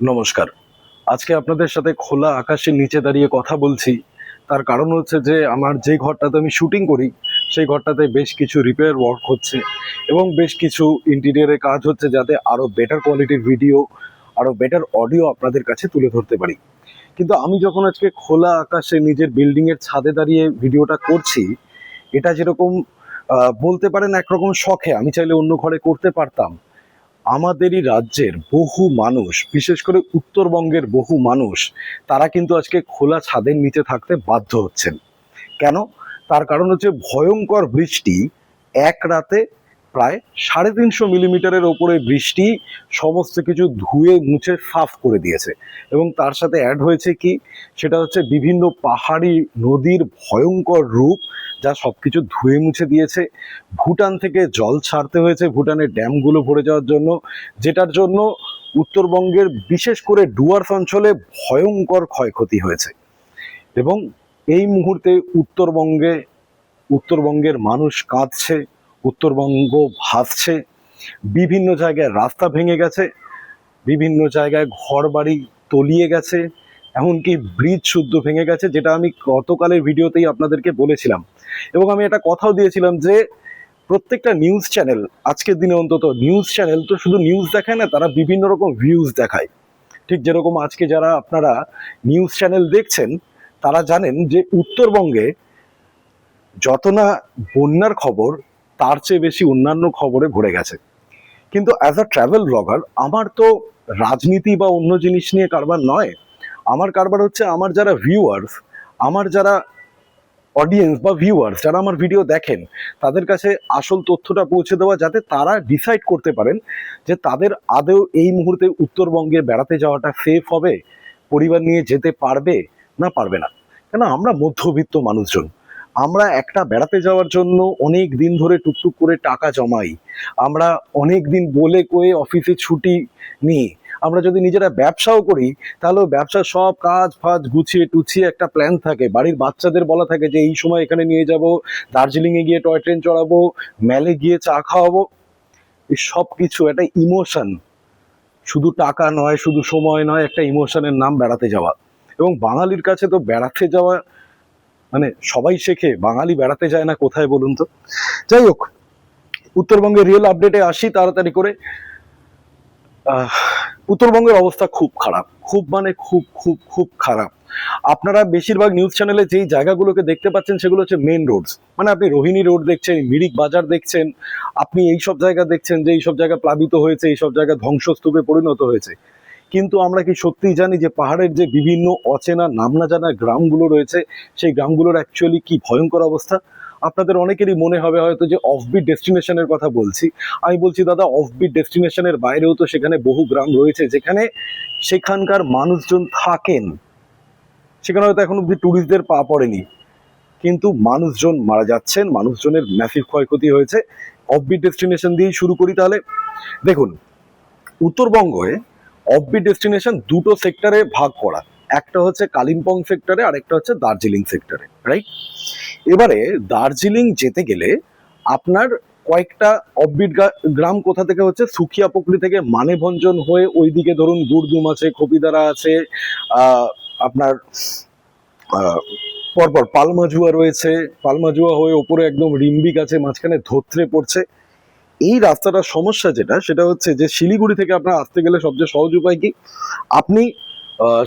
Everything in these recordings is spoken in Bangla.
নমস্কার। আজকে আপনাদের সাথে খোলা আকাশের নিচে দাঁড়িয়ে কথা বলছি। তার কারণ হচ্ছে যে, আমার যে ঘরটাতে আমি শুটিং করি, সেই ঘরটাতে বেশ কিছু রিপেয়ার ওয়ার্ক হচ্ছে এবং বেশ কিছু ইন্টেরিয়ারের কাজ হচ্ছে যাতে আরও বেটার কোয়ালিটির ভিডিও আরও বেটার অডিও আপনাদের কাছে তুলে ধরতে পারি। কিন্তু আমি যখন আজকে খোলা আকাশে নিজের বিল্ডিংয়ের ছাদে দাঁড়িয়ে ভিডিওটা করছি, এটা যেরকম বলতে পারেন একরকম শখে, আমি চাইলে অন্য ঘরে করতে পারতাম। আমাদেরই রাজ্যের বহু মানুষ, বিশেষ করে উত্তরবঙ্গের বহু মানুষ, তারা কিন্তু আজকে খোলা ছাদের নিচে থাকতে বাধ্য হচ্ছেন। কেন? তার কারণ হচ্ছে ভয়ঙ্কর বৃষ্টি এক রাতে প্রায় সাড়ে তিনশো মিলিমিটারের ওপরে বৃষ্টি সমস্ত কিছু ধুয়ে মুছে সাফ করে দিয়েছে। এবং তার সাথে অ্যাড হয়েছে কি? সেটা হচ্ছে বিভিন্ন পাহাড়ি নদীর ভয়ঙ্কর রূপ যা সব কিছু ধুয়ে মুছে দিয়েছে। ভুটান থেকে জল ছাড়তে হয়েছে ভুটানের ড্যামগুলো ভরে যাওয়ার জন্য, যেটার জন্য উত্তরবঙ্গের বিশেষ করে ডুয়ার্স অঞ্চলে ভয়ঙ্কর ক্ষয়ক্ষতি হয়েছে। এবং এই মুহূর্তে উত্তরবঙ্গে, উত্তরবঙ্গের মানুষ কাঁদছে। উত্তরবঙ্গ ভাসছে, বিভিন্ন জায়গায় রাস্তা ভেঙে গেছে, বিভিন্ন জায়গায় ঘর বাড়ি তলিয়ে গেছে, এমনকি ব্রিজ শুদ্ধ ভেঙে গেছে, যেটা আমি গতকালের ভিডিওতেই আপনাদেরকে বলেছিলাম। এবং আমি একটা কথাও দিয়েছিলাম যে, প্রত্যেকটা নিউজ চ্যানেল আজকের দিনে অন্তত নিউজ চ্যানেল তো শুধু নিউজ দেখায় না, তারা বিভিন্ন রকম ভিউজ দেখায়। ঠিক যেরকম আজকে যারা আপনারা নিউজ চ্যানেল দেখছেন, তারা জানেন যে উত্তরবঙ্গে যত না বন্যার খবর তার চেয়ে বেশি অন্যান্য খবরে ভরে গেছে। কিন্তু অ্যাজ আ ট্রাভেল ব্লগার আমার তো রাজনীতি বা অন্য জিনিস নিয়ে কারবার নয়। আমার কারবার হচ্ছে আমার যারা ভিউয়ার্স আমার যারা অডিয়েন্স বা ভিউয়ার্স যারা আমার ভিডিও দেখেন, তাদের কাছে আসল তথ্যটা পৌঁছে দেওয়া যাতে তারা ডিসাইড করতে পারেন যে তাদের আদৌ এই মুহূর্তে উত্তরবঙ্গে বেড়াতে যাওয়াটা সেফ হবে, পরিবার নিয়ে যেতে পারবে না পারবে না। কেন? আমরা মধ্যবিত্ত মানুষজন। আমরা একটা বেড়াতে যাওয়ার জন্য অনেক দিন ধরে টুকটুক করে টাকা জমাই। আমরা অনেক দিন বলে কয়ে অফিসে ছুটি নিই। আমরা যদি নিজেরা ব্যবসাও করি, তাহলে ব্যবসার সব কাজ ফাজ গুছিয়ে টুছিয়ে একটা প্ল্যান থাকে। বাড়ির বাচ্চাদের বলা থাকে যে, এই সময় এখানে নিয়ে যাব, দার্জিলিংয়ে গিয়ে টয় ট্রেন চড়াবো, ম্যালে গিয়ে চা খাওয়াবো। এই সব কিছু একটা ইমোশন। শুধু টাকা নয়, শুধু সময় নয়, একটা ইমোশনের নাম বেড়াতে যাওয়া। এবং বাঙালির কাছে তো বেড়াতে যাওয়া মানে সবাই শেখে, বাঙালি বেড়াতে যায় না, কোথায় বলুন তো? যাই হোক উত্তরবঙ্গের রিয়েল আপডেটে আসি তাড়াতাড়ি করে। উত্তরবঙ্গের অবস্থা খুব খারাপ, খুব মানে খুব খুব খুব খারাপ। আপনারা বেশিরভাগ নিউজ চ্যানেলে যেই জায়গাগুলোকে দেখতে পাচ্ছেন সেগুলো হচ্ছে মেন রোডস মানে আপনি রোহিণী রোড দেখছেন, মিরিক বাজার দেখছেন, আপনি এই সব জায়গা দেখছেন যে এই সব জায়গা প্লাবিত হয়েছে এই সব জায়গা ধ্বংসস্তূপে পরিণত হয়েছে। কিন্তু আমরা কি সত্যিই জানি যে পাহাড়ের যে বিভিন্ন অচেনা নাম না জানা গ্রামগুলো রয়েছে, সেই গ্রামগুলোর অ্যাকচুয়ালি কি ভয়ঙ্কর অবস্থা? আপনাদের অনেকেরই মনে হবে হয়তো যে অফবিট ডেস্টিনেশনের কথা বলছি। আমি বলছি, দাদা অফবিট ডেস্টিনেশনের বাইরেও তো সেখানে বহু গ্রাম রয়েছে, যেখানে সেখানকার মানুষজন থাকেন। সেখানে হয়তো এখন অব্দি ট্যুরিস্টদের পা পড়েনি। কিন্তু মানুষজন মারা যাচ্ছেন, মানুষজনের ম্যাসিভ ক্ষয়ক্ষতি হয়েছে। অফবিট ডেস্টিনেশন দিয়েই শুরু করি তাহলে। দেখুন, উত্তরবঙ্গে অফবিট ডেস্টিনেশন দুটো সেক্টরে ভাগ করা। একটা হচ্ছে কালিম্পং সেক্টরে আর একটা হচ্ছে দার্জিলিং সেক্টরে রাইট এবারে দার্জিলিং যেতে গেলে আপনার কয়েকটা অফবিট গ্রাম কোথা থেকে হচ্ছে? সুখিয়া পুকুরি থেকে মানেভঞ্জন হয়ে ওইদিকে ধরুন গুরদুম আছে খপিদারা আছে আপনার পরপর পালমাজুয়া রয়েছে। পালমাজুয়া হয়ে ওপরে একদম রিম্বিক আছে, মাঝখানে ধোত্রে পড়ছে। এই রাস্তাটার সমস্যা যেটা, সেটা হচ্ছে যে শিলিগুড়ি থেকে আপনার আসতে গেলে সবচেয়ে সহজ উপায় কি? আপনি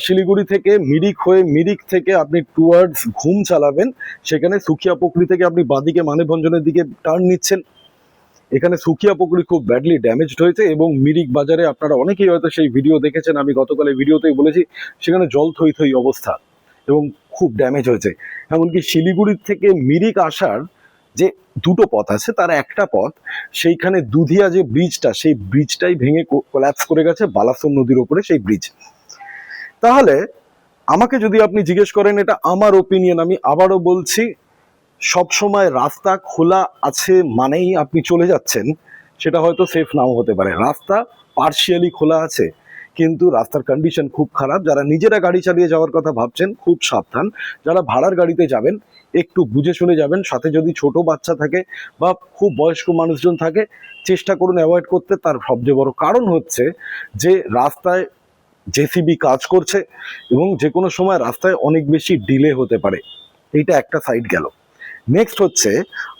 শিলিগুড়ি থেকে মিরিক হয়ে মিরিক থেকে আপনি টুয়ার্ডস ঘুম চালাবেন, সেখানে সুখিয়া পুকুরি থেকে আপনি বাদিকে মানেভঞ্জনের দিকে টার্ন নিচ্ছেন। এখানে সুখিয়া পুকুরি খুব ব্যাডলি ড্যামেজড হয়েছে এবং মিরিক বাজারে আপনারা অনেকেই হয়তো সেই ভিডিও দেখেছেন, আমি গতকালের ভিডিওতেই বলেছি, সেখানে জল থই থই অবস্থা এবং খুব ড্যামেজ হয়েছে। এমনকি শিলিগুড়ি থেকে মিরিক আসার যে দুটো পথ আছে, তার একটা পথ, সেইখানে দুধিয়া যে ব্রিজটা, সেই ব্রিজটাই ভেঙে কোল্যাপস করে গেছে বালাসন নদীর ওপরে সেই ব্রিজ। তাহলে আমাকে যদি আপনি জিজ্ঞেস করেন, এটা আমার ওপিনিয়ন আমি আবারও বলছি সব সময় রাস্তা খোলা আছে মানেই আপনি চলে যাচ্ছেন, সেটা হয়তো সেফ নাও হতে পারে। রাস্তা পার্শিয়ালি খোলা আছে কিন্তু রাস্তার কন্ডিশন খুব খারাপ। যারা নিজেরা গাড়ি চালিয়ে যাওয়ার কথা ভাবছেন, খুব সাবধান। যারা ভাড়ার গাড়িতে যাবেন, একটু বুঝে শুনে যাবেন। সাথে যদি ছোট বাচ্চা থাকে বা খুব বয়স্ক মানুষজন থাকে, চেষ্টা করুন অ্যাভয়েড করতে। তার সবচেয়ে বড় কারণ হচ্ছে যে, রাস্তায় জেসিবি কাজ করছে এবং যে কোনো সময় রাস্তায় অনেক বেশি ডিলে হতে পারে। এইটা একটা সাইড গেল। নেক্সট হচ্ছে,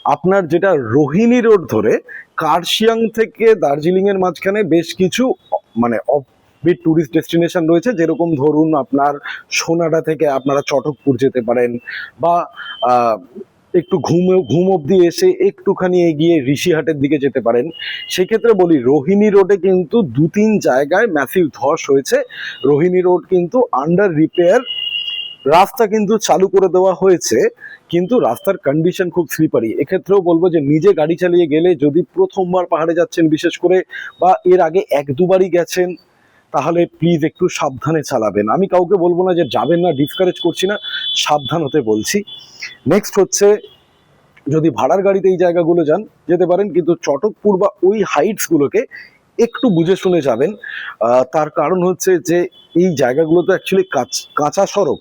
আপনার যেটা রোহিণী রোড ধরে, কার্শিয়াং থেকে দার্জিলিং এর মাঝখানে বেশ কিছু মানে অফবিট ট্যুরিস্ট ডেস্টিনেশন রয়েছে, যেরকম ধরুন আপনার সোনাডা থেকে আপনারা চটকপুর যেতে পারেন বা একটু ঘুম ঘুম অবধি এসে একটুখানি এগিয়ে ঋষিহাটের দিকে যেতে পারেন। সেক্ষেত্রে বলি, রোহিণী রোডে কিন্তু দু তিন জায়গায় ম্যাসিভ ধস হয়েছে। রোহিণী রোড কিন্তু আন্ডার রিপেয়ার রাস্তা কিন্তু চালু করে দেওয়া হয়েছে, কিন্তু রাস্তার কন্ডিশন খুব স্লিপারি এক্ষেত্রেও বলব যে, নিজে গাড়ি চালিয়ে গেলে যদি প্রথমবার পাহাড়ে যাচ্ছেন বিশেষ করে বা এর আগে এক দুবারই গেছেন তাহলে প্লিজ একটু সাবধানে চালাবেন। আমি কাউকে বলব না যে যাবেন না ডিসকারেজ করছি না, সাবধান হতে বলছি। নেক্সট হচ্ছে, যদি ভাড়ার গাড়িতে এই জায়গাগুলো যান, যেতে পারেন, কিন্তু চটকপুর বা ওই হাইটসগুলোকে একটু বুঝে শুনে যাবেন। তার কারণ হচ্ছে যে এই জায়গাগুলো তো অ্যাকচুয়ালি কাঁচা সড়ক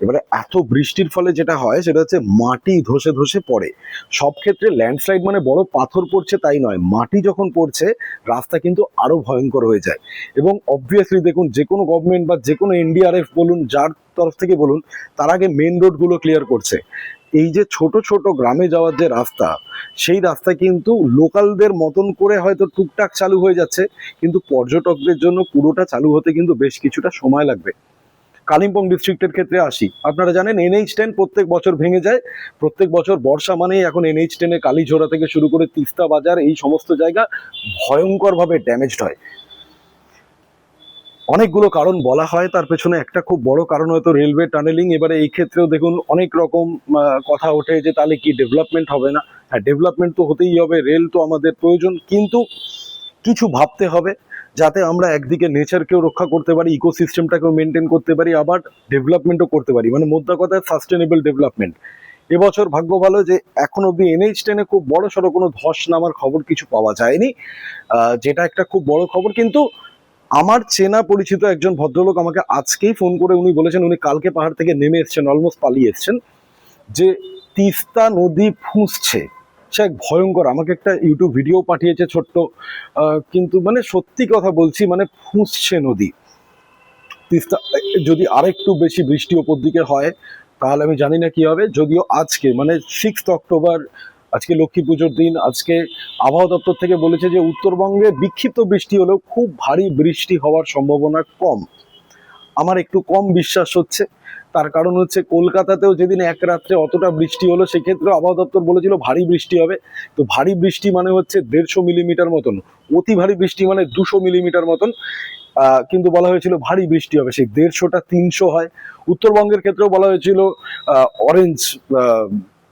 এবারে এত বৃষ্টির ফলে যেটা হয়, সেটা হচ্ছে মাটি ধসে ধসে পড়ে। সব ক্ষেত্রে ল্যান্ডস্লাইড মানে বড় পাথর পড়ছে তাই নয়। মাটি যখন পড়ছে, রাস্তা কিন্তু আরও ভয়ঙ্কর হয়ে যায়। এবং অবভিয়াসলি দেখুন, যে কোনো গভর্নমেন্ট বা যে কোনো এনডিআরএফ বলুন, যার তরফ থেকে বলুন, তার আগে মেন রোডগুলো ক্লিয়ার করছে। এই যে ছোট ছোট গ্রামে যাওয়ার যে রাস্তা, সেই রাস্তা কিন্তু লোকালদের মতন করে হয়তো টুকটাক চালু হয়ে যাচ্ছে, কিন্তু পর্যটকদের জন্য পুরোটা চালু হতে কিন্তু বেশ কিছুটা সময় লাগবে। কালিম্পং ডিস্ট্রিক্টের ক্ষেত্রে আসি। আপনারা জানেন এনএইচ টেন প্রত্যেক বছর ভেঙে যায়। প্রত্যেক বছর বর্ষা মানেই এখন এনএইচ টেনে কালীঝোড়া থেকে শুরু করে তিস্তা বাজার, এই সমস্ত জায়গা ভয়ঙ্করভাবে ড্যামেজড হয়। অনেকগুলো কারণ বলা হয়, তার পেছনে একটা খুব বড় কারণ হয়তো রেলওয়ে টানেলিং এবারে এই ক্ষেত্রেও দেখুন, অনেক রকম কথা ওঠে যে তাহলে কি ডেভেলপমেন্ট হবে না। হ্যাঁ ডেভেলপমেন্ট তো হতেই হবে রেল তো আমাদের প্রয়োজন। কিন্তু কিছু ভাবতে হবে। যাতে আমরা একদিকে নেচারকেও রক্ষা করতে পারি ইকোসিস্টেমটাকেও মেনটেন করতে পারি, আবার ডেভেলপমেন্টও করতে পারি। মানে মোদ্দা কথা সাস্টেনেবল ডেভেলপমেন্ট এবছর ভাগ্য ভালো যে এখন অব্দি এনএইচ টেনে খুব বড় সড়ো কোনো ধস নামার খবর কিছু পাওয়া যায়নি। যেটা একটা খুব বড় খবর। কিন্তু আমার চেনা পরিচিত একজন ভদ্রলোক আমাকে আজকেই ফোন করে উনি বলেছেন, উনি কালকে পাহাড় থেকে নেমে এসছেন অলমোস্ট পালিয়ে এসছেন, যে তিস্তা নদী ফুঁসছে। সে এক ভয়ঙ্কর, আমাকে একটা ইউটিউব ভিডিও পাঠিয়েছে ছোট্ট কিন্তু মানে সত্যি কথা বলছি মানে ফুঁসছে নদী। তিস্তা, যদি আরেকটু বেশি বৃষ্টি ওপর দিকে হয়, তাহলে আমি জানি না কি হবে। যদিও আজকে মানে সিক্স অক্টোবর আজকে লক্ষ্মী পুজোর দিন, আজকে আবহাওয়া দপ্তর থেকে বলেছে যে উত্তরবঙ্গে বিক্ষিপ্ত বৃষ্টি হলেও খুব ভারী বৃষ্টি হওয়ার সম্ভাবনা কম। আমার একটু কম বিশ্বাস হচ্ছে। তার কারণ হচ্ছে কলকাতাতেও যেদিন এক রাত্রে অতটা বৃষ্টি হলো, সেক্ষেত্রে আবহাওয়া দপ্তর বলেছিল ভারী বৃষ্টি হবে। তো ভারী বৃষ্টি মানে হচ্ছে দেড়শো মিলিমিটার মতন, অতি ভারী বৃষ্টি মানে দুশো মিলিমিটার মতন কিন্তু বলা হয়েছিল ভারী বৃষ্টি হবে। সেই দেড়শোটা তিনশো হয়। উত্তরবঙ্গের ক্ষেত্রেও বলা হয়েছিল অরেঞ্জ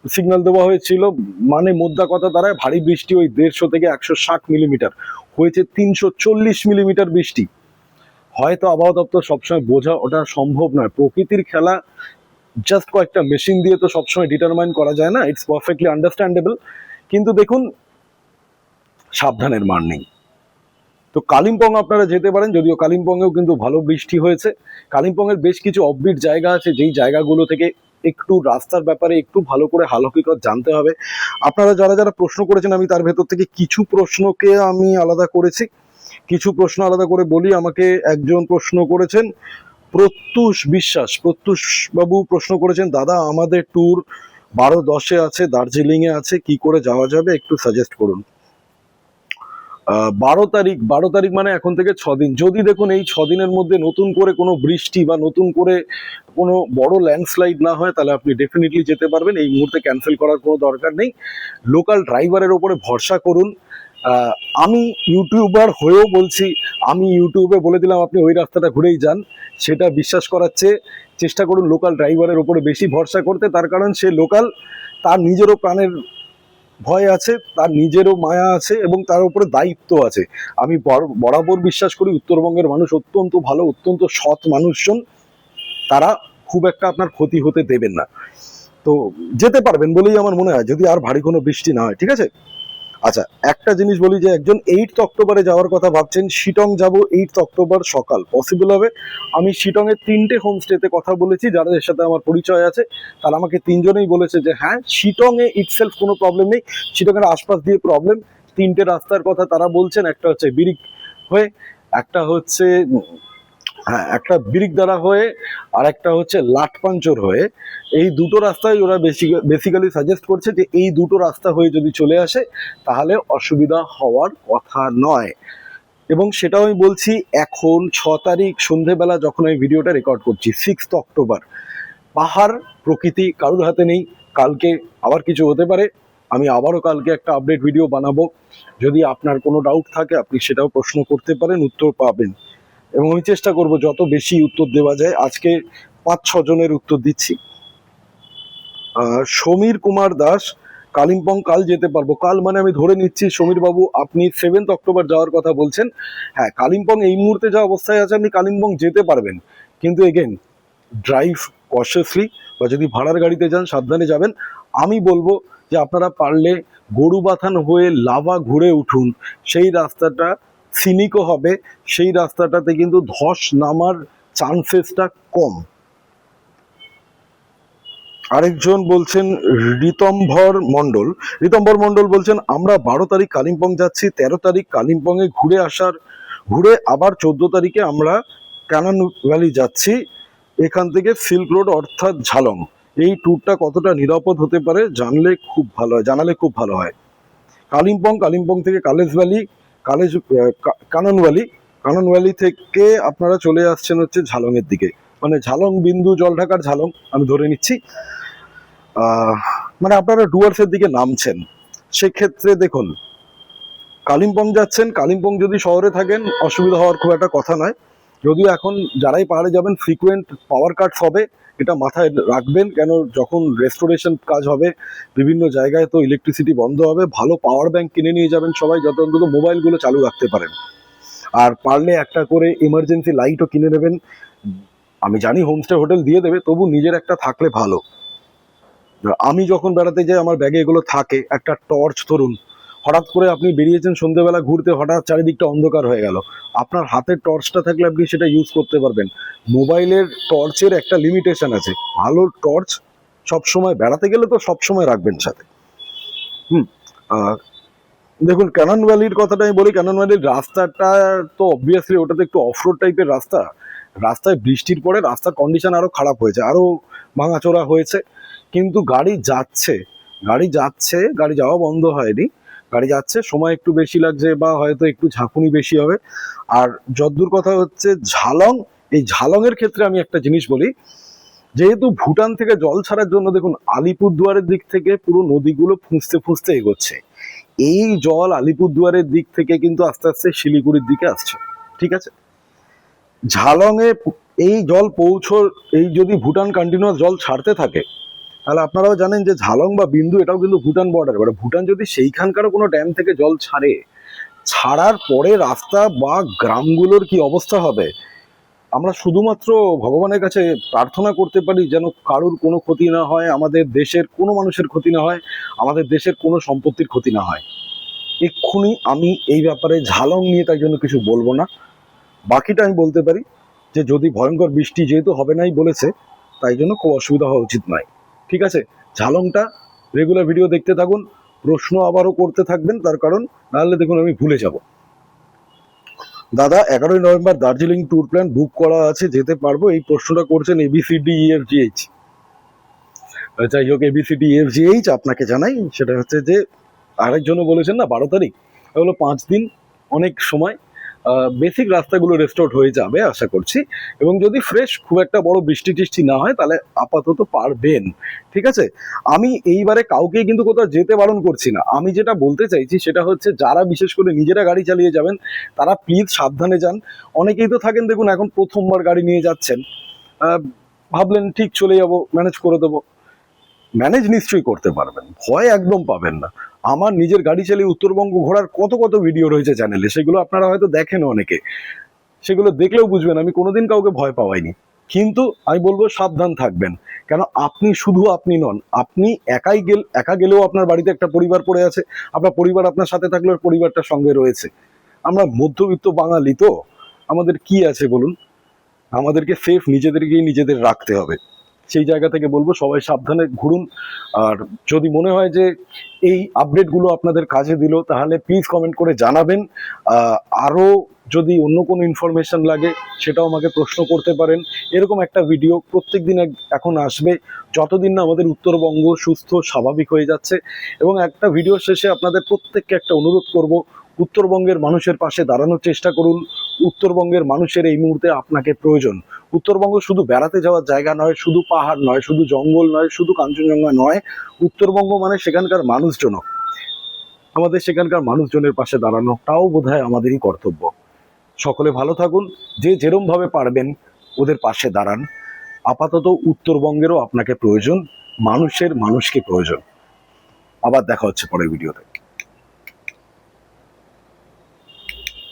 সিগন্যাল দেওয়া হয়েছিল। মানে মোদ্দা কথা দাঁড়ায়, ভারী বৃষ্টি ওই দেড়শো থেকে একশো ষাট মিলিমিটার। হয়েছে তিনশো চল্লিশ মিলিমিটার বৃষ্টি। হয়তো আবহাওয়া দপ্তর সবসময় বোঝা ওটা সম্ভব নয়। প্রকৃতির খেলা জাস্ট কয়েকটা মেশিন দিয়ে তো সবসময় ডিটারমাইন করা যায় না ইটস পারফেক্টলি আন্ডারস্ট্যান্ডেবল কিন্তু দেখুন, সাবধানের মান নেই। তো কালিম্পং আপনারা যেতে পারেন, যদিও কালিম্পংয়েও কিন্তু ভালো বৃষ্টি হয়েছে। কালিম্পংয়ের বেশ কিছু অববিট জায়গা আছে, যেই জায়গাগুলো থেকে একটু রাস্তার ব্যাপারে একটু ভালো করে হাল হকিকত জানতে হবে। আপনারা যারা যারা প্রশ্ন করেছেন, আমি তার ভেতর থেকে কিছু প্রশ্নকে আমি আলাদা করেছি। কিছু প্রশ্ন আলাদা করে বলি, আমাকে একজন প্রশ্ন করেছেন। প্রত্যুষ বিশ্বাস প্রত্যুষ বাবু প্রশ্ন করেছেন, দাদা, আমাদের ট্যুর বারো দশে আছে দার্জিলিং এ আছে, কি করে যাওয়া যাবে? একটু সাজেস্ট করুন। বারো তারিখ বারো তারিখ মানে এখন থেকে ছদিন। যদি দেখুন এই ছদিনের মধ্যে নতুন করে কোনো বৃষ্টি বা নতুন করে কোনো বড় ল্যান্ডস্লাইড না হয়, তাহলে আপনি ডেফিনেটলি যেতে পারবেন। এই মুহূর্তে ক্যান্সেল করার কোনো দরকার নেই। লোকাল ড্রাইভারের ওপরে ভরসা করুন। আমি ইউটিউবার হয়েও বলছি, আমি ইউটিউবে বলে দিলাম আপনি ওই রাস্তাটা ঘুরেই যান, সেটা বিশ্বাস করাচ্ছে। চেষ্টা করুন লোকাল ড্রাইভারের ওপরে বেশি ভরসা করতে, তার কারণ সে লোকাল, তার নিজেরও প্রাণের ভয় আছে, তার নিজেরও মায়া আছে এবং তার উপরে দায়িত্ব আছে। আমি বর- বরাবর বিশ্বাস করি, উত্তরবঙ্গের মানুষ অত্যন্ত ভালো, অত্যন্ত সৎ মানুষজন। তারা খুব একটা আপনার ক্ষতি হতে দেবেন না। তো যেতে পারবেন বলেই আমার মনে হয়, যদি আর ভারী কোনো বৃষ্টি না হয়, ঠিক আছে? আচ্ছা একটা জিনিস বলি যে একজন এইট অক্টোবরে যাওয়ার কথা ভাবছেন, শিটং যাব এইট অক্টোবর সকাল। পসিবল হবে? আমি শিটং এর তিনটে হোমস্টেতে কথা বলেছি, যাদের সাথে আমার পরিচয় আছে, তারা আমাকে তিনজনেই বলেছে যে হ্যাঁ শিটং এ ইটসেলফ কোনো প্রবলেম নেই শিটং এর আশপাশ দিয়ে প্রবলেম তিনটে রাস্তার কথা তারা বলছেন, একটা হচ্ছে বিরিক হয়ে, একটা হচ্ছে হ্যাঁ একটা বিরিকদারা হয়ে আর একটা হচ্ছে লাটপাঞ্চর হয়ে। এই দুটো রাস্তায় ওরা বেশি বেসিক্যালি সাজেস্ট করছে যে এই দুটো রাস্তা হয়ে যদি চলে আসে, তাহলে অসুবিধা হওয়ার কথা নয়। এবং সেটাও আমি বলছি, এখন ছ তারিখ সন্ধেবেলা যখন আমি ভিডিওটা রেকর্ড করছি সিক্সথ অক্টোবর পাহাড়, প্রকৃতি কারোর হাতে নেই, কালকে আবার কিছু হতে পারে। আমি আবারও কালকে একটা আপডেট ভিডিও বানাবো। যদি আপনার কোনো ডাউট থাকে, আপনি সেটাও প্রশ্ন করতে পারেন, উত্তর পাবেন। এবং আমি চেষ্টা করব যত বেশি উত্তর দেওয়া যায়, আজকে পাঁচ, ছ জনের উত্তর দিচ্ছি। সমীর কুমার দাস, কালিম্পং কাল যেতে পারব। কাল মানে আমি ধরে নিচ্ছি সমীর বাবু আপনি সেভেন্থ অক্টোবর যাওয়ার কথা বলছেন। হ্যাঁ কালিম্পং এই মুহূর্তে যা অবস্থায় আছে, আপনি কালিম্পং যেতে পারবেন। কিন্তু এগেন ড্রাইভ কশাসলি বা যদি ভাড়ার গাড়িতে যান, সাবধানে যাবেন। আমি বলব যে আপনারা পারলে গরুবাথান হয়ে লাভা ঘুরে উঠুন। সেই রাস্তাটা সিনিকও হবে, সেই রাস্তাটাতে কিন্তু ধস নামার চান্সেসটা কম। আরেকজন বলছেন ঋতম্ভর মণ্ডল। ঋতম্ভর মণ্ডল বলছেন, আমরা বারো তারিখ কালিম্পং যাচ্ছি, তেরো তারিখ কালিম্পংয়ে ঘুরে আসার, ঘুরে আবার চোদ্দ তারিখে আমরা ক্যানান ভ্যালি যাচ্ছি, এখান থেকে সিল্ক রোড অর্থাৎ ঝালং। এই ট্যুরটা কতটা নিরাপদ হতে পারে জানলে খুব ভালো হয়, জানালে খুব ভালো হয়। কালিম্পং কালিম্পং থেকে কালেজ ভ্যালি কালেজ কাননওয়ালি কাননওয়ালি থেকে আপনারা চলে আসছেন হচ্ছে ঝালংয়ের দিকে। মানে ঝালং বিন্দু জলঢাকার ঝালং, আমি ধরে নিচ্ছি। মানে আপনারা ডুয়ার্সের দিকে নামছেন। সেক্ষেত্রে দেখুন, কালিম্পং যাচ্ছেন। কালিম্পং যদি শহরে থাকেন, অসুবিধা হওয়ার খুব একটা কথা নয়। যদিও এখন যারাই পাহাড়ে যাবেন ফ্রিকুয়েন্ট পাওয়ার কাট হবে, এটা মাথায় রাখবেন। কেন? যখন রেস্টোরেশন কাজ হবে, বিভিন্ন জায়গায় তো ইলেকট্রিসিটি বন্ধ হবে, ভালো পাওয়ার ব্যাংক কিনে নিয়ে যাবেন সবাই, যাতে অন্তত মোবাইলগুলো চালু রাখতে পারেন। আর পারলে একটা করে ইমার্জেন্সি লাইটও কিনে নেবেন। আমি জানি হোমস্টে হোটেল দিয়ে দেবে, তবু নিজের একটা থাকলে ভালো। আমি যখন বেড়াতে যাই, আমার ব্যাগে এগুলো থাকে, একটা টর্চ ধরুন হঠাৎ করে আপনি বেরিয়েছেন সন্ধ্যেবেলা ঘুরতে, হঠাৎ চারিদিকটা অন্ধকার হয়ে গেল। আপনার হাতের টর্চটা থাকলে আপনি সেটা ইউজ করতে পারবেন। মোবাইলের টর্চের একটা লিমিটেশন আছে। ভালো টর্চ সবসময় বেড়াতে গেলে তো সবসময় রাখবেন সাথে। হুম দেখুন ক্যানন ভ্যালির কথাটা আমি বলি ক্যানন ভ্যালির রাস্তাটা তো অবভিয়াসলি ওটাতে একটু অফরোড টাইপের রাস্তা। রাস্তায় বৃষ্টির পরে রাস্তার কন্ডিশন আরও খারাপ হয়েছে আরও ভাঙাচোরা হয়েছে। কিন্তু গাড়ি যাচ্ছে গাড়ি যাচ্ছে, গাড়ি যাওয়া বন্ধ হয়নি। গাড়ি যাচ্ছে, সময় একটু বেশি লাগছে বা হয়তো একটু ঝাঁকুনি বেশি হবে। আর যদ্দূর কথা হচ্ছে, ঝালং, এই ঝালংয়ের ক্ষেত্রে আমি একটা জিনিস বলি, যেহেতু ভুটান থেকে জল ছাড়ার জন্য দেখুন, আলিপুরদুয়ারের দিক থেকে পুরো নদীগুলো ফুঁসতে ফুঁসতে এগোচ্ছে। এই জল আলিপুরদুয়ারের দিক থেকে কিন্তু আস্তে আস্তে শিলিগুড়ির দিকে আসছে, ঠিক আছে? ঝালংয়ে এই জল পৌঁছো এই যদি ভুটান কন্টিনিউয়াস জল ছাড়তে থাকে তাহলে আপনারাও জানেন যে ঝালং বা বিন্দু এটাও কিন্তু ভুটান বর্ডার এবারে ভুটান যদি সেইখানকারও কোনো ড্যাম থেকে জল ছাড়ে, ছাড়ার পরে রাস্তা বা গ্রামগুলোর কি অবস্থা হবে? আমরা শুধুমাত্র ভগবানের কাছে প্রার্থনা করতে পারি যেন কারুর কোনো ক্ষতি না হয়, আমাদের দেশের কোনো মানুষের ক্ষতি না হয়, আমাদের দেশের কোনো সম্পত্তির ক্ষতি না হয়। এক্ষুনি আমি এই ব্যাপারে ঝালং নিয়ে তাই জন্য কিছু বলব না। বাকিটা আমি বলতে পারি যে যদি ভয়ঙ্কর বৃষ্টি যেহেতু হবে নাই বলেছে, তাই জন্য খুব অসুবিধা হওয়া উচিত নয়। ঠিক আছে? ঝালংটা রেগুলার ভিডিও দেখতে থাকুন, প্রশ্ন আবারও করতে থাকবেন, তার কারণ নাহলে দেখুন আমি ভুলে যাব। দাদা, এগারোই November Darjeeling tour plan book করা আছে, যেতে পারব? এই প্রশ্নটা করছেন এবিসিডি ইএফ জিএইচ যাই হোক এবিসিডি ইএফ জিএইচ আপনাকে জানাই, সেটা হচ্ছে যে আরেকজনও বলেছেন না, বারো তারিখ। হলো পাঁচ দিন, অনেক সময়। বেসিক রাস্তাগুলো রেস্টোর হয়ে যাবে, আশা করছি। এবং যদি ফ্রেশ খুব একটা বড় বৃষ্টি টিষ্টি না হয়, তাহলে আপাতত পারবেন। ঠিক আছে? আমি এইবারে কাউকেই কিন্তু কোথাও যেতে বারণ করছি না। আমি যেটা বলতে চাইছি, সেটা হচ্ছে যারা বিশেষ করে নিজেরা গাড়ি চালিয়ে যাবেন, তারা প্লিজ সাবধানে যান। অনেকেই তো থাকেন, দেখুন, এখন প্রথমবার গাড়ি নিয়ে যাচ্ছেন। ভাবলেন, ঠিক, চলে যাব ম্যানেজ করে দেবো। ম্যানেজ নিশ্চয়ই করতে পারবেন। ভয় একদম পাবেন না। আমার নিজের গাড়ি চালিয়ে উত্তরবঙ্গ ঘোরার কত কত ভিডিও রয়েছে চ্যানেলে সেগুলো আপনারা হয়তো দেখেন অনেকে। সেগুলো দেখলেও বুঝবেন, আমি কোনোদিন কাউকে ভয় পাওয়াইনি। কিন্তু আমি বলব সাবধান থাকবেন। কেন আপনি শুধু আপনি নন, আপনি একাই গেল, একা গেলেও আপনার বাড়িতে একটা পরিবার পড়ে আছে, আপনার পরিবার আপনার সাথে থাকলেও পরিবারটা সঙ্গে রয়েছে। আমরা মধ্যবিত্ত বাঙালি তো, আমাদের কি আছে বলুন? আমাদেরকে সেফ নিজেদেরকেই নিজেদের রাখতে হবে। সেই জায়গা থেকে বলব, সবাই সাবধানে ঘুরুন। আর যদি মনে হয় যে এই আপডেটগুলো আপনাদের কাজে দিল, তাহলে প্লিজ কমেন্ট করে জানাবেন। আরও যদি অন্য কোনো ইনফরমেশন লাগে, সেটাও আমাকে প্রশ্ন করতে পারেন। এরকম একটা ভিডিও প্রত্যেক দিন এখন আসবে। যতদিন না আমাদের উত্তরবঙ্গ সুস্থ, স্বাভাবিক হয়ে যাচ্ছে। এবং একটা ভিডিও শেষে আপনাদের প্রত্যেককে একটা অনুরোধ করব, উত্তরবঙ্গের মানুষের পাশে দাঁড়ানোর চেষ্টা করুন। উত্তরবঙ্গের মানুষের এই মুহূর্তে আপনাকে প্রয়োজন। উত্তরবঙ্গ শুধু বেড়াতে যাওয়ার জায়গা নয়, শুধু পাহাড় নয়, শুধু জঙ্গল নয়, শুধু কাঞ্চনজঙ্ঘা নয়, উত্তরবঙ্গ মানে সেখানকার মানুষজনও। আমাদের সেখানকার মানুষজনের পাশে দাঁড়ানোটাও বোধহয় আমাদেরই কর্তব্য। সকলে ভালো থাকুন, যে যেরমভাবে পারবেন ওদের পাশে দাঁড়ান। আপাতত উত্তরবঙ্গেরও আপনাকে প্রয়োজন, মানুষের মানুষকে প্রয়োজন। আবার দেখা হচ্ছে পরের ভিডিওতে।